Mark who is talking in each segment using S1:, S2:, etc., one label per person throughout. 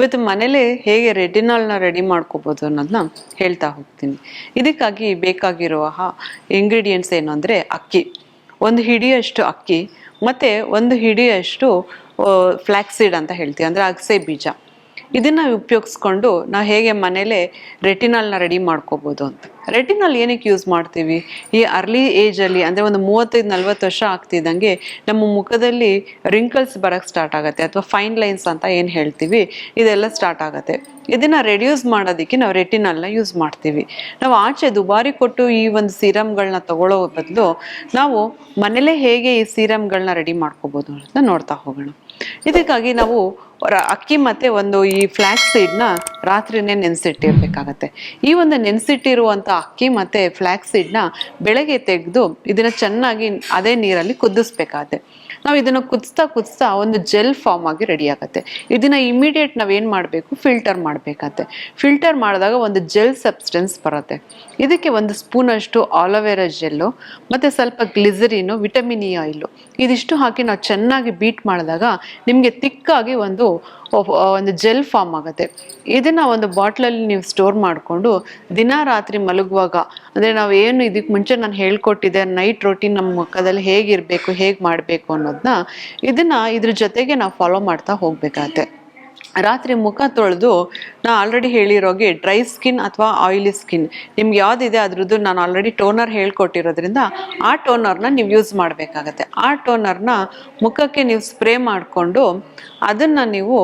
S1: ಇವತ್ತು ಮನೇಲೆ ಹೇಗೆ ರೆಟಿನಾಲ್ನ ರೆಡಿ ಮಾಡ್ಕೋಬೋದು ಅನ್ನೋದನ್ನ ಹೇಳ್ತಾ ಹೋಗ್ತೀನಿ. ಇದಕ್ಕಾಗಿ ಬೇಕಾಗಿರುವ ಇಂಗ್ರೀಡಿಯೆಂಟ್ಸ್ ಏನು ಅಂದರೆ ಅಕ್ಕಿ. ಒಂದು ಹಿಡಿಯಷ್ಟು ಅಕ್ಕಿ, ಮತ್ತು ಒಂದು ಹಿಡಿಯಷ್ಟು ಫ್ಲ್ಯಾಕ್ಸೀಡ್ ಅಂತ ಹೇಳ್ತೀವಿ. ಅಂದರೆ ಅಗಸೆ ಬೀಜ. ಇದನ್ನ ಉಪಯೋಗಿಸ್ಕೊಂಡು ನಾವು ಹೇಗೆ ಮನೇಲೆ ರೆಟಿನಾಲ್ನ ರೆಡಿ ಮಾಡ್ಕೋಬೋದು ಅಂತ. ರೆಟಿನಾಲ್ ಏನಕ್ಕೆ ಯೂಸ್ ಮಾಡ್ತೀವಿ? ಈ ಅರ್ಲಿ ಏಜಲ್ಲಿ ಅಂದರೆ ಒಂದು ಮೂವತ್ತೈದು, ನಲ್ವತ್ತು ವರ್ಷ ಆಗ್ತಿದ್ದಂಗೆ ನಮ್ಮ ಮುಖದಲ್ಲಿ ರಿಂಕಲ್ಸ್ ಬರೋಕ್ಕೆ ಸ್ಟಾರ್ಟ್ ಆಗುತ್ತೆ ಅಥವಾ ಫೈನ್ ಲೈನ್ಸ್ ಅಂತ ಏನು ಹೇಳ್ತೀವಿ? ಇದೆಲ್ಲ ಸ್ಟಾರ್ಟ್ ಆಗುತ್ತೆ. ಇದನ್ನ ರೆಡ್ಯೂಸ್ ಮಾಡೋದಕ್ಕೆ ನಾವು ರೆಟಿನಾಲ್ನ ಯೂಸ್ ಮಾಡ್ತೀವಿ. ನಾವು ಆಚೆ ದುಬಾರಿ ಕೊಟ್ಟು ಈ ಒಂದು ಸೀರಮ್ಗಳನ್ನ ತಗೊಳ್ಳೋ ಬದಲು ನಾವು ಮನೇಲೇ ಹೇಗೆ ಈ ಸೀರಮ್ಗಳನ್ನ ರೆಡಿ ಮಾಡ್ಕೋಬೋದು ಅಂತ ನೋಡ್ತಾ ಹೋಗೋಣ. ಇದಕ್ಕಾಗಿ ನಾವು ಅಕ್ಕಿ ಮತ್ತೆ ಒಂದು ಈ ಫ್ಲ್ಯಾಕ್ಸ್ ಸೀಡ್ನ ರಾತ್ರಿನೇ ನೆನೆಸಿಟ್ಟಿರ್ಬೇಕಾಗತ್ತೆ. ಈ ಒಂದು ನೆನೆಸಿಟ್ಟಿರುವಂಥ ಅಕ್ಕಿ ಮತ್ತೆ ಫ್ಲ್ಯಾಕ್ಸ್ ಸೀಡ್ನ ಬೆಳಗ್ಗೆ ತೆಗೆದು ಇದನ್ನ ಚೆನ್ನಾಗಿ ಅದೇ ನೀರಲ್ಲಿ ಕುದಿಸ್ಬೇಕಾಗತ್ತೆ. ನಾವು ಇದನ್ನು ಕುದಿಸ್ತಾ ಕುದಿಸ್ತಾ ಒಂದು ಜೆಲ್ ಫಾರ್ಮ್ ಆಗಿ ರೆಡಿ ಆಗುತ್ತೆ. ಇದನ್ನ ಇಮಿಡಿಯೇಟ್ ನಾವೇನು ಮಾಡಬೇಕು? ಫಿಲ್ಟರ್ ಮಾಡಬೇಕತ್ತೆ. ಫಿಲ್ಟರ್ ಮಾಡಿದಾಗ ಒಂದು ಜೆಲ್ ಸಬ್ಸ್ಟೆನ್ಸ್ ಬರುತ್ತೆ. ಇದಕ್ಕೆ ಒಂದು ಸ್ಪೂನಷ್ಟು ಆಲೋವೆರಾ ಜೆಲ್ಲು ಮತ್ತು ಸ್ವಲ್ಪ ಗ್ಲಿಸರಿನು ವಿಟಮಿನ್ ಇ ಆಯಿಲು ಇದಿಷ್ಟು ಹಾಕಿ ನಾವು ಚೆನ್ನಾಗಿ ಬೀಟ್ ಮಾಡಿದಾಗ ನಿಮಗೆ ತಿಕ್ಕಾಗಿ ಒಂದು ಒಂದು ಜೆಲ್ ಫಾರ್ಮ್ ಆಗುತ್ತೆ. ಇದನ್ನು ಒಂದು ಬಾಟ್ಲಲ್ಲಿ ನೀವು ಸ್ಟೋರ್ ಮಾಡಿಕೊಂಡು ದಿನ ರಾತ್ರಿ ಮಲಗುವಾಗ, ಅಂದರೆ ನಾವು ಏನು ಇದಕ್ಕೆ ಮುಂಚೆ ನಾನು ಹೇಳ್ಕೊಟ್ಟಿದ್ದೆ, ನೈಟ್ ರೊಟೀನ್ ನಮ್ಮ ಮುಖದಲ್ಲಿ ಹೇಗಿರಬೇಕು, ಹೇಗೆ ಮಾಡಬೇಕು ಅನ್ನೋದನ್ನ ಇದನ್ನು ಇದ್ರ ಜೊತೆಗೆ ನಾವು ಫಾಲೋ ಮಾಡ್ತಾ ಹೋಗ್ಬೇಕಾಗತ್ತೆ. ರಾತ್ರಿ ಮುಖ ತೊಳೆದು ನಾ ಆಲ್ರೆಡಿ ಹೇಳಿರೋಗೆ ಡ್ರೈ ಸ್ಕಿನ್ ಅಥವಾ ಆಯಿಲಿ ಸ್ಕಿನ್ ನಿಮ್ಗೆ ಯಾವುದಿದೆ ಅದ್ರದ್ದು ನಾನು ಆಲ್ರೆಡಿ ಟೋನರ್ ಹೇಳ್ಕೊಟ್ಟಿರೋದ್ರಿಂದ ಆ ಟೋನರ್ನ ನೀವು ಯೂಸ್ ಮಾಡಬೇಕಾಗತ್ತೆ. ಆ ಟೋನರ್ನ ಮುಖಕ್ಕೆ ನೀವು ಸ್ಪ್ರೇ ಮಾಡಿಕೊಂಡು ಅದನ್ನು ನೀವು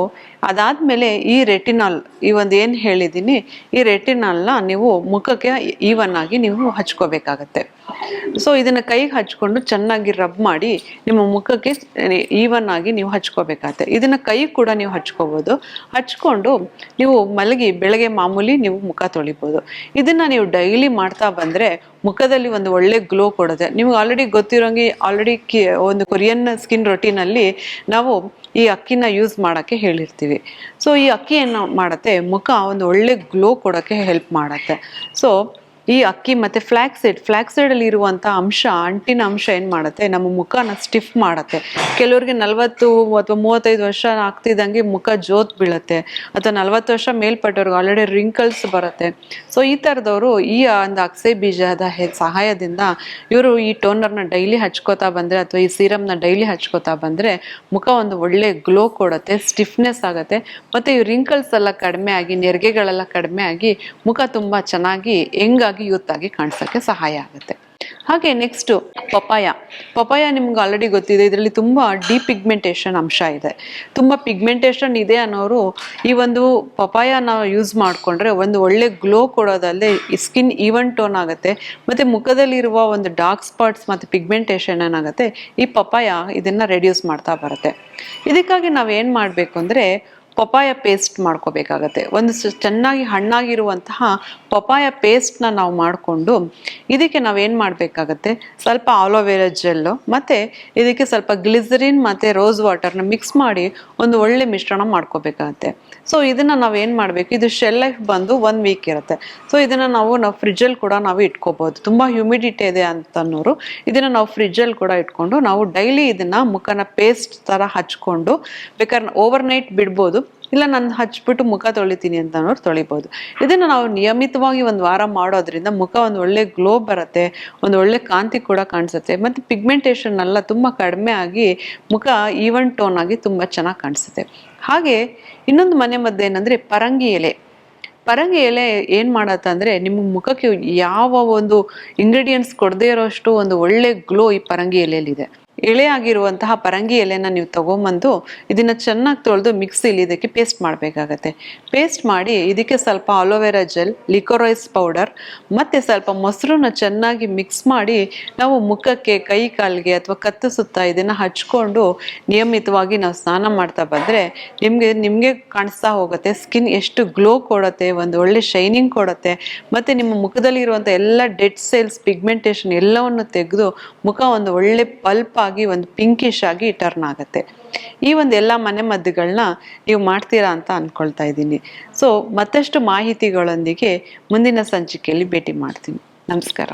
S1: ಅದಾದಮೇಲೆ ಈ ರೆಟಿನಾಲ್ ಈ ಒಂದು ಏನು ಹೇಳಿದ್ದೀನಿ, ಈ ರೆಟಿನಾಲ್ನ ನೀವು ಮುಖಕ್ಕೆ ಈವನ್ ಆಗಿ ನೀವು ಹಚ್ಕೋಬೇಕಾಗತ್ತೆ. ಸೊ ಇದನ್ನ ಕೈಗೆ ಹಚ್ಕೊಂಡು ಚೆನ್ನಾಗಿ ರಬ್ ಮಾಡಿ ನಿಮ್ಮ ಮುಖಕ್ಕೆ ಈವನ್ ಆಗಿ ನೀವು ಹಚ್ಕೋಬೇಕಾಗತ್ತೆ. ಇದನ್ನ ಕೈ ಕೂಡ ನೀವು ಹಚ್ಕೋಬಹುದು ಹಚ್ಕೊಂಡು ನೀವು ಮಲಗಿ, ಬೆಳಗ್ಗೆ ಮಾಮೂಲಿ ನೀವು ಮುಖ ತೊಳಿಬೋದು. ಇದನ್ನ ನೀವು ಡೈಲಿ ಮಾಡ್ತಾ ಬಂದ್ರೆ ಮುಖದಲ್ಲಿ ಒಂದು ಒಳ್ಳೆ ಗ್ಲೋ ಕೊಡುತ್ತೆ. ನಿಮ್ಗೆ ಆಲ್ರೆಡಿ ಗೊತ್ತಿರೋಂಗೆ ಆಲ್ರೆಡಿ ಒಂದು ಕೊರಿಯನ್ ಸ್ಕಿನ್ ರೊಟೀನಲ್ಲಿ ನಾವು ಈ ಅಕ್ಕಿನ ಯೂಸ್ ಮಾಡೋಕ್ಕೆ ಹೇಳಿರ್ತೀವಿ. ಸೊ ಈ ಅಕ್ಕಿ ಏನು ಮಾಡುತ್ತೆ, ಮುಖ ಒಂದು ಒಳ್ಳೆ ಗ್ಲೋ ಕೊಡೋಕ್ಕೆ ಹೆಲ್ಪ್ ಮಾಡುತ್ತೆ. ಸೊ ಈ ಅಕ್ಕಿ ಮತ್ತೆ ಫ್ಲಾಕ್ಸೈಡ್ ಫ್ಲಾಕ್ಸೈಡ್ ಅಲ್ಲಿ ಇರುವಂಥ ಅಂಶ, ಅಂಟಿನ ಅಂಶ ಏನು ಮಾಡುತ್ತೆ? ನಮ್ಮ ಮುಖನ ಸ್ಟಿಫ್ ಮಾಡುತ್ತೆ. ಕೆಲವ್ರಿಗೆ ನಲವತ್ತು ಅಥವಾ ಮೂವತ್ತೈದು ವರ್ಷ ಆಗ್ತಿದ್ದಂಗೆ ಮುಖ ಜೋತ್ ಬೀಳುತ್ತೆ. ಅಥವಾ ನಲವತ್ತು ವರ್ಷ ಮೇಲ್ಪಟ್ಟವ್ರಿಗೆ ಆಲ್ರೆಡಿ ರಿಂಕಲ್ಸ್ ಬರುತ್ತೆ. ಸೊ ಈ ಥರದವರು ಈ ಒಂದು ಅಕ್ಸೆ ಬೀಜದ ಸಹಾಯದಿಂದ ಇವರು ಈ ಟೋನರ್ನ ಡೈಲಿ ಹಚ್ಕೋತಾ ಬಂದರೆ ಅಥವಾ ಈ ಸೀರಮ್ನ ಡೈಲಿ ಹಚ್ಕೋತಾ ಬಂದರೆ ಮುಖ ಒಂದು ಒಳ್ಳೆ ಗ್ಲೋ ಕೊಡುತ್ತೆ ಸ್ಟಿಫ್ನೆಸ್ ಆಗುತ್ತೆ. ಮತ್ತು ಈ ರಿಂಕಲ್ಸ್ ಎಲ್ಲ ಕಡಿಮೆ ಆಗಿ, ನೆರಿಗೆಗಳೆಲ್ಲ ಕಡಿಮೆ ಆಗಿ ಮುಖ ತುಂಬ ಚೆನ್ನಾಗಿ ಹೆಂಗಾಗಿ ಯೂತ್ ಆಗಿ ಕಾಣಿಸೋಕ್ಕೆ ಸಹಾಯ ಆಗುತ್ತೆ. ಹಾಗೆ ನೆಕ್ಸ್ಟು ಪಪಾಯ ಪಪಾಯ ನಿಮ್ಗೆ ಆಲ್ರೆಡಿ ಗೊತ್ತಿದೆ, ಇದರಲ್ಲಿ ತುಂಬ ಡಿಪಿಗ್ಮೆಂಟೇಷನ್ ಅಂಶ ಇದೆ. ತುಂಬ ಪಿಗ್ಮೆಂಟೇಷನ್ ಇದೆ ಅನ್ನೋರು ಈ ಒಂದು ಪಪಾಯ ನಾವು ಯೂಸ್ ಮಾಡಿಕೊಂಡ್ರೆ ಒಂದು ಒಳ್ಳೆ ಗ್ಲೋ ಕೊಡೋದಲ್ಲದೆ ಸ್ಕಿನ್ ಈವನ್ ಟೋನ್ ಆಗುತ್ತೆ. ಮತ್ತು ಮುಖದಲ್ಲಿರುವ ಒಂದು ಡಾರ್ಕ್ ಸ್ಪಾಟ್ಸ್ ಮತ್ತು ಪಿಗ್ಮೆಂಟೇಷನ್ ಏನಾಗುತ್ತೆ, ಈ ಪಪಾಯ ಇದನ್ನು ರೆಡ್ಯೂಸ್ ಮಾಡ್ತಾ ಬರುತ್ತೆ. ಇದಕ್ಕಾಗಿ ನಾವು ಏನು ಮಾಡಬೇಕು ಅಂದರೆ ಪಪಾಯ ಪೇಸ್ಟ್ ಮಾಡ್ಕೋಬೇಕಾಗತ್ತೆ. ಒಂದು ಚೆನ್ನಾಗಿ ಹಣ್ಣಾಗಿರುವಂತಹ ಪಪಾಯ ಪೇಸ್ಟ್ನ ನಾವು ಮಾಡಿಕೊಂಡು ಇದಕ್ಕೆ ನಾವೇನು ಮಾಡಬೇಕಾಗತ್ತೆ? ಸ್ವಲ್ಪ ಆಲೋವೆರಾ ಜೆಲ್ಲು ಮತ್ತು ಇದಕ್ಕೆ ಸ್ವಲ್ಪ ಗ್ಲಿಸರಿನ್ ಮತ್ತು ರೋಸ್ ವಾಟರ್ನ ಮಿಕ್ಸ್ ಮಾಡಿ ಒಂದು ಒಳ್ಳೆ ಮಿಶ್ರಣ ಮಾಡ್ಕೋಬೇಕಾಗತ್ತೆ. ಸೊ ಇದನ್ನು ನಾವು ಏನು ಮಾಡಬೇಕು? ಇದು ಶೆಲ್ ಲೈಫ್ ಬಂದು ಒನ್ ವೀಕ್ ಇರುತ್ತೆ. ಸೊ ಇದನ್ನು ನಾವು ನಾವು ಫ್ರಿಜ್ಜಲ್ಲಿ ಕೂಡ ನಾವು ಇಟ್ಕೋಬೋದು ತುಂಬ ಹ್ಯೂಮಿಡಿಟಿ ಇದೆ ಅಂತನೋರು ಇದನ್ನು ನಾವು ಫ್ರಿಜ್ಜಲ್ಲಿ ಕೂಡ ಇಟ್ಕೊಂಡು ನಾವು ಡೈಲಿ ಇದನ್ನು ಮುಖನ ಪೇಸ್ಟ್ ಥರ ಹಚ್ಕೊಂಡು ಬೇಕಾದ್ರೆ ಓವರ್ ನೈಟ್ ಬಿಡ್ಬೋದು. ಇಲ್ಲ, ನಾನು ಹಚ್ಬಿಟ್ಟು ಮುಖ ತೊಳಿತೀನಿ ಅಂತ ಅನ್ನೋರು ತೊಳಿಬೋದು. ಇದನ್ನು ನಾವು ನಿಯಮಿತವಾಗಿ ಒಂದು ವಾರ ಮಾಡೋದ್ರಿಂದ ಮುಖ ಒಂದು ಒಳ್ಳೆ ಗ್ಲೋ ಬರುತ್ತೆ, ಒಂದು ಒಳ್ಳೆ ಕಾಂತಿ ಕೂಡ ಕಾಣಿಸುತ್ತೆ, ಮತ್ತು ಪಿಗ್ಮೆಂಟೇಷನ್ ಎಲ್ಲ ತುಂಬ ಕಡಿಮೆ ಆಗಿ ಮುಖ ಈವನ್ ಟೋನ್ ಆಗಿ ತುಂಬ ಚೆನ್ನಾಗಿ ಕಾಣಿಸುತ್ತೆ. ಹಾಗೆ ಇನ್ನೊಂದು ಮನೆ ಮದ್ದು ಏನಂದರೆ ಪರಂಗಿ ಎಲೆ. ಪರಂಗಿ ಎಲೆ ಏನು ಮಾಡತ್ತೆ ಅಂದರೆ ನಿಮ್ಮ ಮುಖಕ್ಕೆ ಯಾವ ಒಂದು ಇಂಗ್ರೀಡಿಯೆಂಟ್ಸ್ ಕೊಡದೇ ಇರೋಷ್ಟು ಒಂದು ಒಳ್ಳೆ ಗ್ಲೋ ಈ ಪರಂಗಿ ಎಲೆಯಲ್ಲಿದೆ. ಎಳೆ ಆಗಿರುವಂತಹ ಪರಂಗಿ ಎಲೆನ ನೀವು ತಗೊಂಬಂದು ಇದನ್ನು ಚೆನ್ನಾಗಿ ತೊಳೆದು ಮಿಕ್ಸಿಲಿ ಇದಕ್ಕೆ ಪೇಸ್ಟ್ ಮಾಡಬೇಕಾಗತ್ತೆ. ಪೇಸ್ಟ್ ಮಾಡಿ ಇದಕ್ಕೆ ಸ್ವಲ್ಪ ಅಲೋವೆರಾ ಜೆಲ್ ಲಿಕೋರೈಸ್ ಪೌಡರ್ ಮತ್ತು ಸ್ವಲ್ಪ ಮೊಸರನ್ನ ಚೆನ್ನಾಗಿ ಮಿಕ್ಸ್ ಮಾಡಿ ನಾವು ಮುಖಕ್ಕೆ ಕೈ ಕಾಲಿಗೆ ಅಥವಾ ಕತ್ತು ಸುತ್ತ ಇದನ್ನು ಹಚ್ಕೊಂಡು ನಿಯಮಿತವಾಗಿ ನಾವು ಸ್ನಾನ ಮಾಡ್ತಾ ಬಂದರೆ ನಿಮಗೆ ನಿಮಗೆ ಕಾಣಿಸ್ತಾ ಹೋಗುತ್ತೆ. ಸ್ಕಿನ್ ಎಷ್ಟು ಗ್ಲೋ ಕೊಡುತ್ತೆ, ಒಂದು ಒಳ್ಳೆ ಶೈನಿಂಗ್ ಕೊಡುತ್ತೆ. ಮತ್ತು ನಿಮ್ಮ ಮುಖದಲ್ಲಿರುವಂಥ ಎಲ್ಲ ಡೆಡ್ ಸೆಲ್ಸ್ ಪಿಗ್ಮೆಂಟೇಷನ್ ಎಲ್ಲವನ್ನು ತೆಗೆದು ಮುಖ ಒಂದು ಒಳ್ಳೆ ಪಲ್ಪ್ ಆಗಿ ಒಂದು ಪಿಂಕಿಶ್ ಆಗಿ ಟರ್ನ್ ಆಗುತ್ತೆ. ಈ ಒಂದು ಎಲ್ಲ ಮನೆ ಮದ್ದುಗಳನ್ನ ನೀವು ಮಾಡ್ತೀರಾ ಅಂತ ಅಂದ್ಕೊಳ್ತಾ ಇದ್ದೀನಿ. ಸೊ ಮತ್ತಷ್ಟು ಮಾಹಿತಿಗಳೊಂದಿಗೆ ಮುಂದಿನ ಸಂಚಿಕೆಯಲ್ಲಿ ಭೇಟಿ ಮಾಡ್ತೀನಿ. ನಮಸ್ಕಾರ.